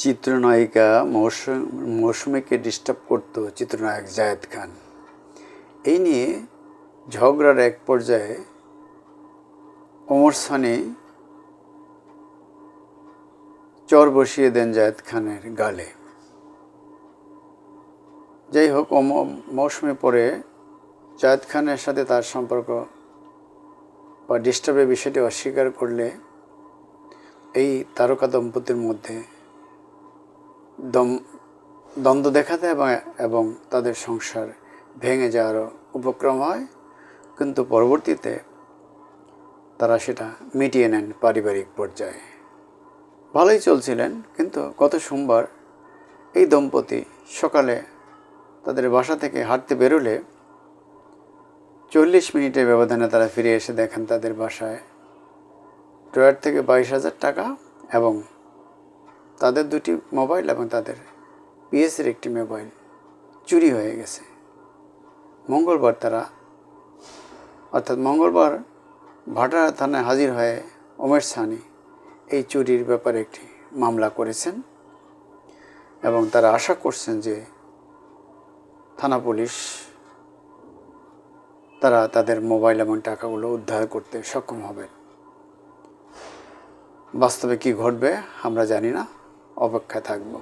চিত্রনায়িকা মৌসুম, মৌসুমীকে ডিস্টার্ব করত চিত্রনায়ক জায়েদ খান। এই নিয়ে ঝগড়ার এক পর্যায়ে ওমর সানি চর বসিয়ে দেন জায়েদ খানের গালে। যাই হোক মৌসুমী পরে জায়েদ খানের সাথে তার সম্পর্ক বা ডিস্টার্বের বিষয়টি অস্বীকার করলে এই তারকা দম্পতির মধ্যে দম, দ্বন্দ্ব দেখাতে এবং এবং তাদের সংসার ভেঙে যাওয়ারও উপক্রম হয়। কিন্তু পরবর্তীতে তারা সেটা মিটিয়ে নেন পারিবারিক পর্যায়ে। ভালোই চলছিলেন, কিন্তু গত সোমবার এই দম্পতি সকালে তাদের বাসা থেকে হাঁটতে বেরোলে চল্লিশ মিনিটের ব্যবধানে তারা ফিরে এসে দেখেন তাদের বাসায় ড্রয়ার থেকে বাইশ হাজার টাকা এবং তাদের দুটি মোবাইল এবং তাদের পিএসের একটি মোবাইল চুরি হয়ে গেছে। মঙ্গলবার তারা, অর্থাৎ মঙ্গলবার ভাটা থানায় হাজির হয়ে ওমের সানি এই চুরির ব্যাপারে একটি মামলা করেছেন এবং তারা আশা করছেন যে থানা পুলিশ তারা তাদের মোবাইল এবং টাকাগুলো উদ্ধার করতে সক্ষম হবে। বাস্তবে কি ঘটবে আমরা জানি না। অপেক্ষায় থাকব।